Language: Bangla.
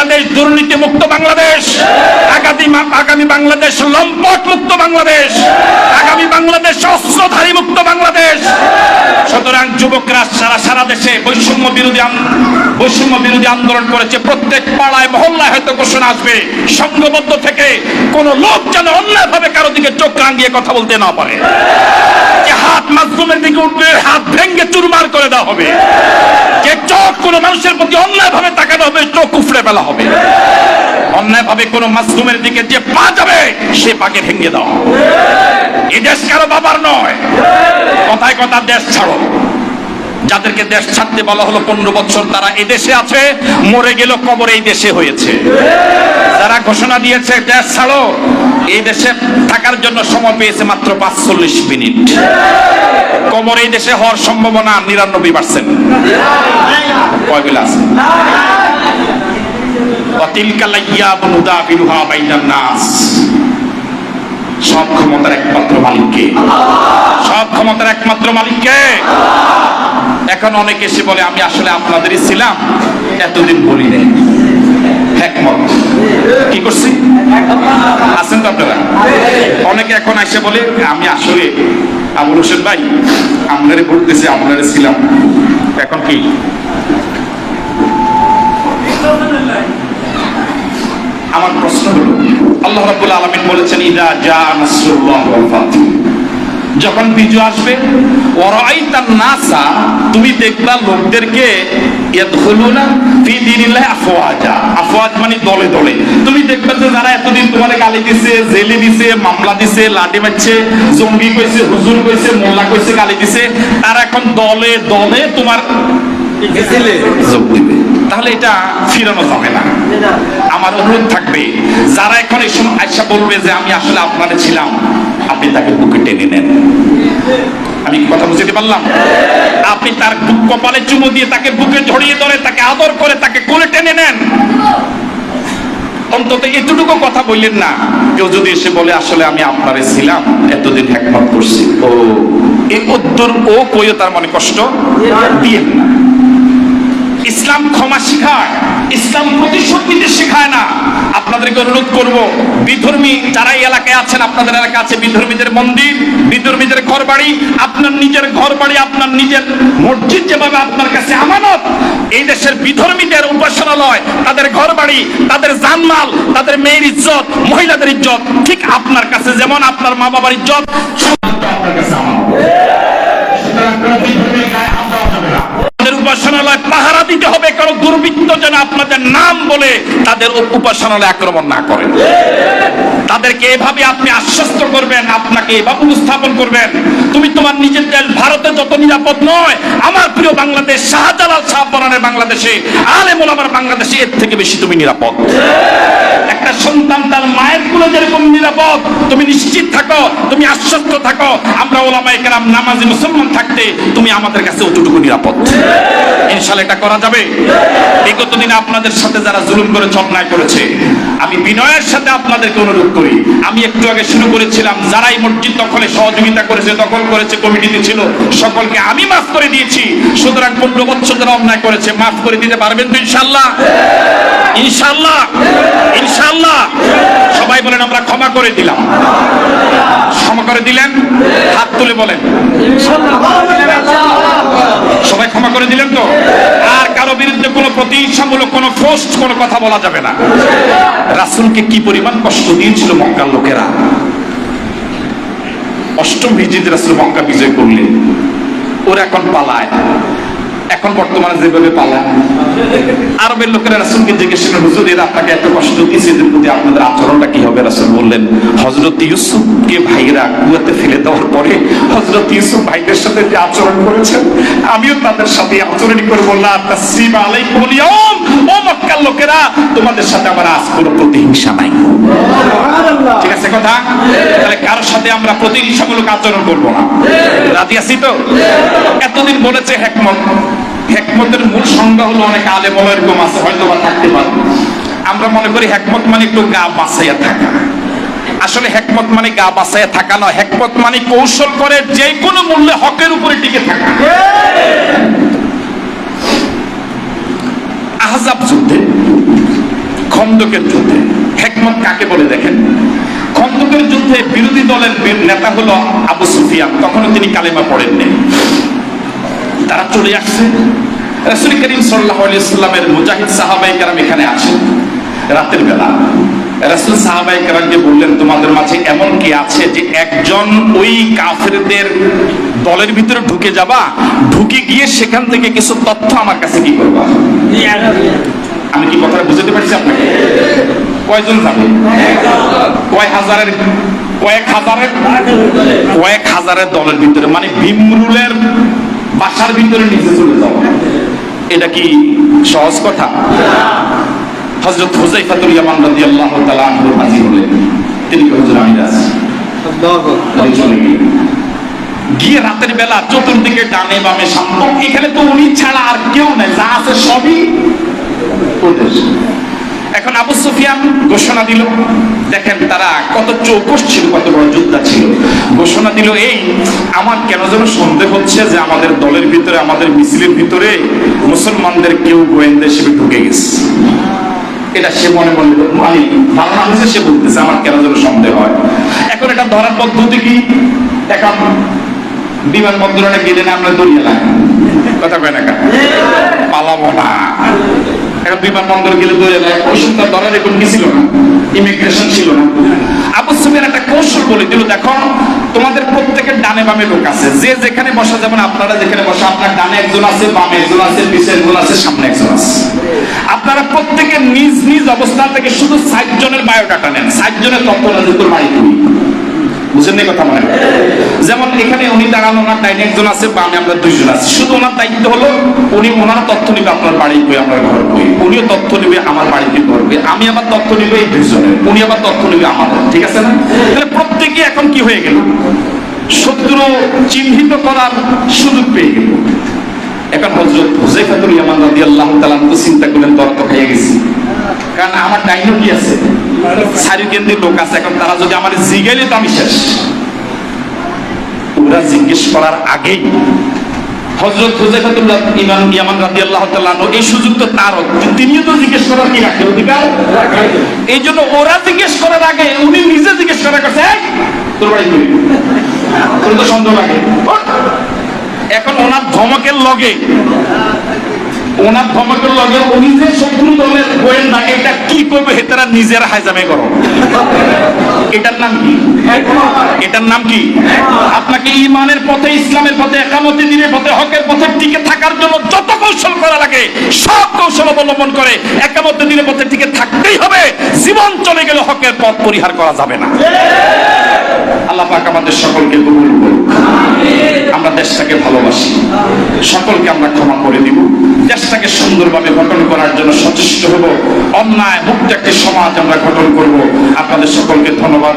বাংলাদেশ দুর্নীতি মুক্ত বাংলাদেশ। আগামী আগামী বাংলাদেশ লম্পট মুক্ত বাংলাদেশ। আগামী বাংলাদেশ অস্ত্রধারী মুক্ত বাংলাদেশ। সুতরাং যুবকরা সারা সারা দেশে বৈষম্য বিরোধী বৈষম্য বিরোধী আন্দোলন করেছে। প্রত্যেক পাড়ায়, মহল্লায় হয়তো ঘোষণা আসবে। সংঘবদ্ধ থেকে কোন লোক যেন অন্যায়ভাবে কারও দিকে চোখ রাঙিয়ে কথা বলতে না পারে। যে মাসরুমের দিকে উঠবে, হাত ভেঙ্গে চুরমার করে দেওয়া হবে। যে চোখ কোনো মানুষের প্রতি অন্যায় ভাবে তাকানো হবে, চোখ উফড়ে ফেলা হবে। অন্যায় ভাবে কোনো মাসরুমের দিকে যে পা যাবে, সে পাকে ভেঙ্গে দেওয়া। এই দেশ কারও বাবার নয়। কথায় কথা দেশ ছাড়ো। যাদেরকে দেশ ছাড়তে বলা হলো পনেরো বছর তারা এই দেশে আছে মরে গেল কবর এই দেশে হয়েছে যারা ঘোষণা দিয়েছে দেশ ছাড়ো এই দেশে থাকার জন্য সময় পেয়েছে মাত্র পাঁচচল্লিশ মিনিট কবর এই দেশে হওয়ার সম্ভাবনা নিরানব্বই পার্সেন্ট কয় বেলা আছে وتلك الأيام نداولها بين الناس সব ক্ষমতার একমাত্র মালিককে। সব ক্ষমতার একমাত্র মালিককে। এখন অনেকে এসে বলে, আমি আসলে আপনাদেরই ছিলাম, এতদিন বলি নাই। একমত। কি করছি? আছেন তো আপনারা? অনেকে এখন এসে বলে, আমি আসলে আবুল হোসেন ভাই, আপনারে বলতেছি, আপনারে ছিলাম। এখন কি? আমার প্রশ্ন হলো আল্লাহ রাব্বুল আলামিন বলেছেন ইদা জা নাসরুল্লাহ ওয়াল ফাত যখন বিজয় আসবে ওয়ারাইতান নাসা তুমি দেখবা লোকদেরকে ইয়াদখুলুনা ফি দীনিল্লাহি আফওয়াজা। আফওয়াজ মানে দলে দলে। তুমি দেখবে যে যারা এতদিন তোমারে গালি দিছে জেলে দিছে মামলা দিছে লাঠি মারছে জঙ্গি কইছে হুজুর কইছে মোল্লা কইছে গালি দিছে তারা এখন দলে দলে তোমার যোগ দিবে। তাহলে এটা ফিরানো যাবে না। আমার অনুরোধ থাকবে, যারা এখন এই সময় আইসা বলবে যে আমি আসলে আপনারে ছিলাম, আপনি তাকে বুকে টেনে নেন। আমি কথা বুঝতে পারলাম? আপনি তার কপালে চুমু দিয়ে তাকে বুকে জড়িয়ে ধরে, তাকে আদর করে, তাকে কোলে টেনে নেন। অন্তত এতটুকু কথা বললেন না। কেউ যদি এসে বলে, আসলে আমি আপনারে ছিলাম, এতদিন একমত করছি। ও উত্তর ও কইও তার মনে কষ্ট? দিয়ে ইসলাম ক্ষমা শিখায়, ইসলাম প্রতিশোধ নিতে শেখায় না। আপনাদেরকে অনুরোধ করব, বিধর্মী যারা এলাকায় আছেন, আপনাদের এলাকা আছে বিধর্মীদের মন্দির, বিধর্মীদের ঘর বাড়ি আপনার নিজের ঘর বাড়ি আপনার নিজের মসজিদ যেভাবে আপনার কাছে আমানত, এই দেশের বিধর্মীদের উপাসনালয়, তাদের ঘর বাড়ি তাদের জানমাল, তাদের মেয়ের ইজ্জত, মহিলাদের ইজ্জত, ঠিক আপনার কাছে যেমন আপনার মা বাবার ইজ্জত আপনার কাছে আমানত। উপাসনালয় কারণ দুর্বৃত্ত যেন আপনাদের নাম বলে তাদের উপাসনালয় আক্রমণ না করে। তাদেরকে এভাবে আপনি আশ্বস্ত করবেন, আপনাকে এভাবে উপস্থাপন করবেন। তুমি তোমার নিজের দেশ ভারতে যত নিরাপদ নয়, আমার প্রিয় বাংলাদেশ, শাহজালাল শাহপরানের বাংলাদেশে আলে মোলামার বাংলাদেশে এর থেকে বেশি তুমি নিরাপদ। একটা সন্তান তার মায়ের কুলে যেরকম নিরাপদ, তুমি নিশ্চিত থাকো, তুমি আশ্বস্ত থাকো। আমরা ওলামায়ে কেরাম নামাজি মুসলমান থাকতে তুমি আমাদের কাছে অতটুকু নিরাপদ। ইনশাল্লাহ এটা করা যাবে? বিগত দিনে আপনাদের সাথে যারা জুলুম করে অন্যায় করেছে আমি বিনয়ের সাথে আপনাদেরকে অনুরোধ করি। আমি একটু আগে শুরু করেছিলাম, যারাই মসজিদ দখলে সহযোগিতা করেছে, দখল করেছে, কমিটিতে ছিল, সকলকে আমি মাফ করে দিয়েছি। সুতরাং পনেরো বছর যারা অন্যায় করেছে, মাফ করে দিতে পারবেন তো ইনশাল্লাহ ইনশাল্লাহ ইনশাল্লাহ সবাই বলেন, আমরা ক্ষমা করে দিলাম। ক্ষমা করে দিলেন, হাত তুলে বলেন। সবাই ক্ষমা করে দিলেন তো? আর কারও বিরুদ্ধে কোনো প্রতিহিংসামূলক, কোনো পোস্ট কোনো কথা বলা যাবে না। রাসুলকে কি পরিমাণ কষ্ট দিয়েছিল মক্কার লোকেরা? অষ্টম হিজিদ রাসুল মক্কা বিজয় করলেন। ওরা এখন পালায়। এখন বর্তমানে যেভাবে পালায় আরবের লোকেরা রাসুলকে জিজ্ঞেস করেন হুজুর এরা আপনাকে এত কষ্ট দিয়েছে এদের প্রতি আপনাদের আচরণটা কি হবে? রাসুল বললেন হজরত ইউসুফকে ভাইরা কুয়াতে ফেলে দেওয়ার পরে হজরত ইউসুফ ভাইদের সাথে যে আচরণ করেছেন আমিও তাদের সাথে আচরণ করে বললাম তাসলিম আলাইকুম ইয়াউম ও মক্কার লোকেরা তোমাদের সাথে আমার আজ কোনো প্রতিহিংসা নাই। ঠিক আছে কথা? তাহলে কারোর সাথে আমরা প্রতিহিংসামূলক আচরণ করব না। রাজি আছি তো? এতদিন বলেছে হেকমত। হেকমতের মূল সংজ্ঞা হলো অনেক আলেম এরকম আছে, হয়তো বা থাকতে পারে আমরা মনে করি হেকমত মানে একটু গা বাঁচাইয়া থাকা। আসলে হেকমত মানে গা বাঁচাইয়া থাকা নয়, হেকমত মানে কৌশল করে যে কোনো মূল্যে হকের উপরে টিকে থাকা। আহজাব যুদ্ধে, খন্দকের যুদ্ধে, হেকমত কাকে বলে দেখেন? খন্দকের যুদ্ধে বিরোধী দলের নেতা হলো আবু সুফিয়ান, তখনও তিনি কালেমা পড়েননি। তারা চলে আসছে। রাসুল করিম সাল্লাহ ইসলামের মুজাহিদ সাহাবাই কারাম এখানে আছেন রাতের বেলা রাসুল সাহাবাই কারামকে বললেন, তোমাদের মাঝে এমন কি আছে যে একজন ওই কাফেরদের দলের ভিতরে ঢুকে যাবা? ঢুকে গিয়ে সেখান থেকে কিছু তথ্য আমার কাছে কি করবা? আমি কি কথাটা বুঝতে পারছি আপনাকে? কয়জন যাবে কয় হাজারের, কয়েক হাজারের কয়েক হাজারের দলের ভিতরে। মানে ভীমরুলের বাসার ভিতরে নিচে চলে যাও। এটা কি সহজ কথা? হজরত হুজাইফাতুল ইয়ামান রাদিয়াল্লাহু তাআলা আনহু হাজির হলেন। তিনি হুজুর আমি আছি চলে গেলেন। গিয়ে রাতের বেলা চতুর্দিকে ডানে বামে সামনে, এখানে তো উনি ছাড়া আর কেউ নাই, যা আছে সবই এখন আবু সুফিয়ান ঘোষণা দিল, দেখেন তারা কত চৌকস ছিল, কত বড় যোদ্ধা ছিল। ঘোষণা দিল, এই, আমার কেন যেন সন্দেহ হচ্ছে যে আমাদের দলের ভিতরে, আমাদের মিছিলের ভিতরে মুসলমানদের কেউ গোয়েন্দা হিসেবে ঢুকে গেছে? এটা সে মনে মনে মানে ধারণা হয়েছে, সে বলতেছে, আমার কেন যেন সন্দেহ হয়? এখন এটা ধরার পদ্ধতি কি? এখন বিমানবন্দরে গেলে না আমরা দড়িয়ে লাগে কথা কয় না? পালাবো না। এখন বিমানবন্দর গেলে ছিল না। ইমিগ্রেশন ছিল না। আবু সুফিয়ান একটা কৌশল বলে দিল, দেখো, তোমাদের প্রত্যেকের ডানে বামে লোক আছে। যে যেখানে বসা যেমন আপনারা যেখানে বসা, আপনার ডানে একজন আছে, বামে একজন আছে, পিছে একজন আছে, সামনে একজন আছে। আপনারা প্রত্যেকে নিজ নিজ অবস্থান থেকে শুধু ষাট জনের বায়োডাটা নেন। ষাট জনের তোর বাড়ি বুঝেন কথা মনে? যেমন এখানে উনি দাঁড়ান, ওনার ডাইনে একজন আছে, বামে আমরা দুইজন আছি। শুধু ওনার দায়িত্ব হলো, উনি ওনার তথ্য নিবে, আপনার বাড়ি বই, আমরা ঘর বই। উনিও তথ্য নিবে, আমার বাড়িতে ঘর বই। আমি আবার তথ্য নিবে এই দুইজনের। উনি আবার তথ্য নিবে আমার ঠিক আছে না? তাহলে প্রত্যেকে এখন কি হয়ে গেল? শত্রু চিহ্নিত করার সুযোগ পেয়ে গেল। হুজাইফাতুল ইয়ামান রাদিয়াল্লাহু তাআলা তো চিন্তা করলেন তর্ক খেয়ে গেছি। কারণ আমার ডাইনো কি আছে? সারি কেন্দ্রের লোক আছে, এখন তারা যদি আমার জিগাইলে তো আমি শেষ। ওরা জিজ্ঞেস করার আগেই হজরত হুজাইফাতুল্লাহ ইমান ইয়ামান রাদিয়াল্লাহু তাআলা এই সুযোগ তো তার তিনিও তো জিজ্ঞেস করার কি রাখে? অধিকার? এই জন্য ওরা জিজ্ঞেস করার আগে উনি নিজে জিজ্ঞেস করার কাছে তোর বাড়ি তোর তো সন্দেহ লাগে। এখন ওনার ধমকের লগে, ওনার ধমকের লগে উনি যে শত্রু দলের গোয়েন্দা, এটা কি করবে হেতারা নিজের হাইজামে করো। এটার নাম কি? এটার নাম কি? আপনাকে ইমানের পথে, ইসলামের পথে, একামতি দিনের পথে, হকের পথে টিকে থাকার জন্য যত কৌশল করা লাগে, সব কৌশল অবলম্বন করে একামতি দিনের পথে টিকে থাকতেই হবে। জীবন চলে গেলে হকের পথ পরিহার করা যাবে না। আল্লাহ পাক আমাদের সকলকে কবুল করুন আমরা দেশটাকে ভালোবাসি। সকলকে আমরা ক্ষমা করে দিব। দেশটাকে সুন্দরভাবে গঠন করার জন্য সচেষ্ট হব। অন্যায়, মুক্ত একটি সমাজ আমরা গঠন করব। আপনাদের সকলকে ধন্যবাদ।